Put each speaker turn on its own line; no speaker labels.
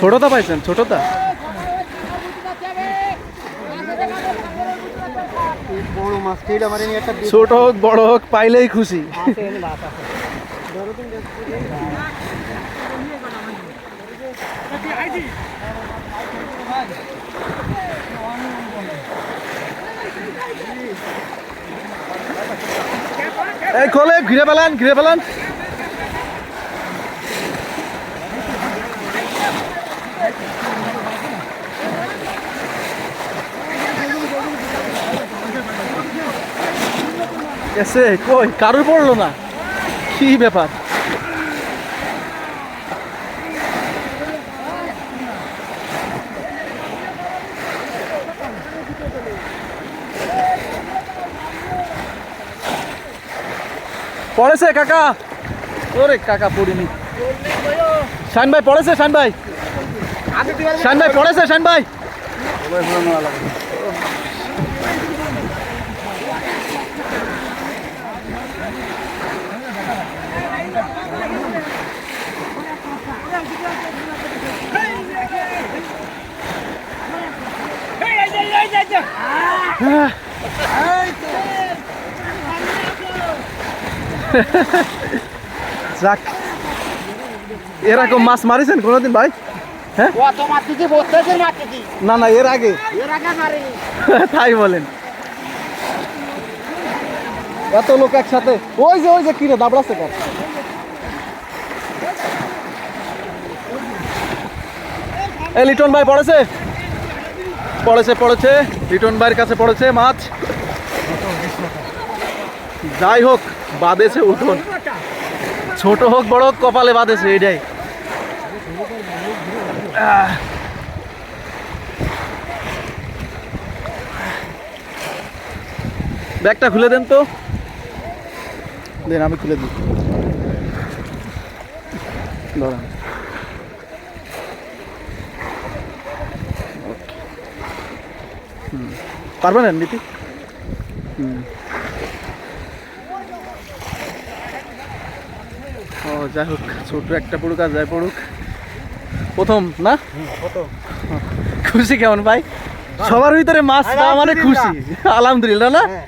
ছোটটা পাইছেন ছোটটা? ছোট হোক বড় হোক পাইলেই খুশি। এই খোলে ঘিরে পেলান ঘিরে পেলান এসে কই কারোর পড়ল না? কি ব্যাপার? পড়েছে কাকা ওরে কাকা পড়িনি শান ভাই পড়েছে শান ভাই শান ভাই পড়েছে শান ভাই যাক। এরকম মাছ মারিছেন কোনোদিন ভাই?
মারতেছি
না না এর আগে। তাই বলেন। এত লোক একসাথে। ওই যে ওই যে কিরে দাবড়াচ্ছে কার এ লিটন ভাই পড়েছে? পড়েছে পড়েছে। লিটন ভাইয়ের কাছে পড়েছে মাছ। যাই হোক বাঁধেছে উঠোন। ছোট হোক, বড় হোক, কপালে বাঁধেছে এটাই। ব্যাগটা খুলে দেন তো। দেন, আমি খুলে দিই। পারবেন, নীতি? হুম। যাই হোক ছোট একটা পড়ুক আর যাই পড়ুক। প্রথম না? খুশি কেমন ভাই? সবার ভিতরে মাছ পাওয়া মানে খুশি। আলহামদুলিল্লাহ না?
হ্যাঁ।